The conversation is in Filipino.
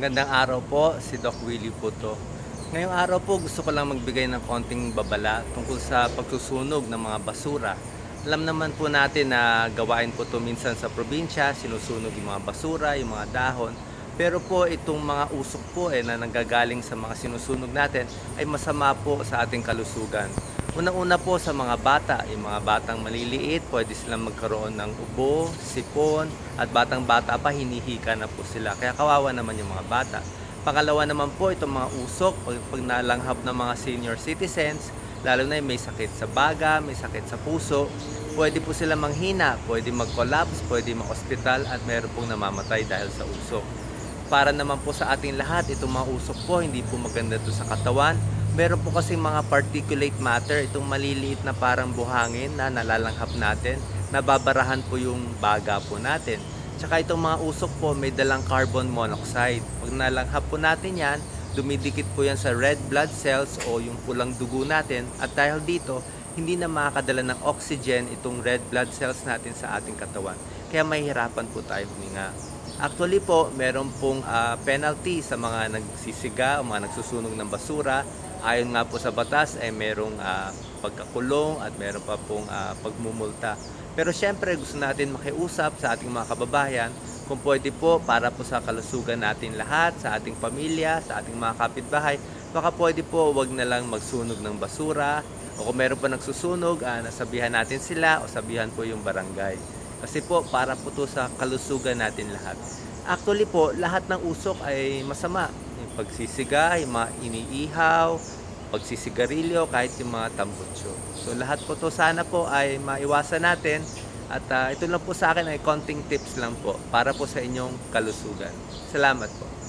Magandang araw po, si Doc Willie po to. Ngayong araw po gusto ko lang magbigay ng konting babala tungkol sa pagsusunog ng mga basura. Alam naman po natin na gawain po to minsan sa probinsya, sinusunog yung mga basura, yung mga dahon. Pero po itong mga usok po eh, na nanggagaling sa mga sinusunog natin ay masama po sa ating kalusugan. Unang-una po sa mga bata, yung mga batang maliliit, pwede silang magkaroon ng ubo, sipon, at batang-bata pa hinihika na po sila. Kaya kawawa naman yung mga bata. Pangalawa naman po itong mga usok, pag, pag nalanghap ng mga senior citizens, lalo na yung may sakit sa baga, may sakit sa puso, pwede po sila manghina, pwede mag-collapse, pwede ma-hospital at meron pong namamatay dahil sa usok. Para naman po sa ating lahat, itong mga usok po, hindi po maganda to sa katawan. Meron po kasi mga particulate matter, itong maliliit na parang buhangin na nalalanghap natin, nababarahan po yung baga po natin. Tsaka itong mga usok po may dalang carbon monoxide. Pag nalanghap po natin yan, dumidikit po yan sa red blood cells o yung pulang dugo natin at dahil dito, hindi na makakadala ng oxygen itong red blood cells natin sa ating katawan. Kaya mahihirapan po tayo huminga. Actually po, meron pong ah, penalty sa mga nagsisiga o mga nagsusunog ng basura. Ayon nga po sa batas ay merong ah, pagkakulong at meron pa pong ah, pagmumulta. Pero syempre gusto natin makiusap sa ating mga kababayan kung pwede po para po sa kalusugan natin lahat, sa ating pamilya, sa ating mga kapitbahay, baka pwede po wag na lang magsunog ng basura o kung meron pa nagsusunog, ah, nasabihan natin sila o sabihan po yung barangay. Kasi po para po to sa kalusugan natin lahat. Actually po, lahat ng usok ay masama. Yung pagsisiga, yung mga iniihaw, pagsisigarilyo, kahit yung mga tambutso. So lahat po to sana po ay maiwasan natin at ah, ito lang po sa akin ay konting tips lang po para po sa inyong kalusugan. Salamat po.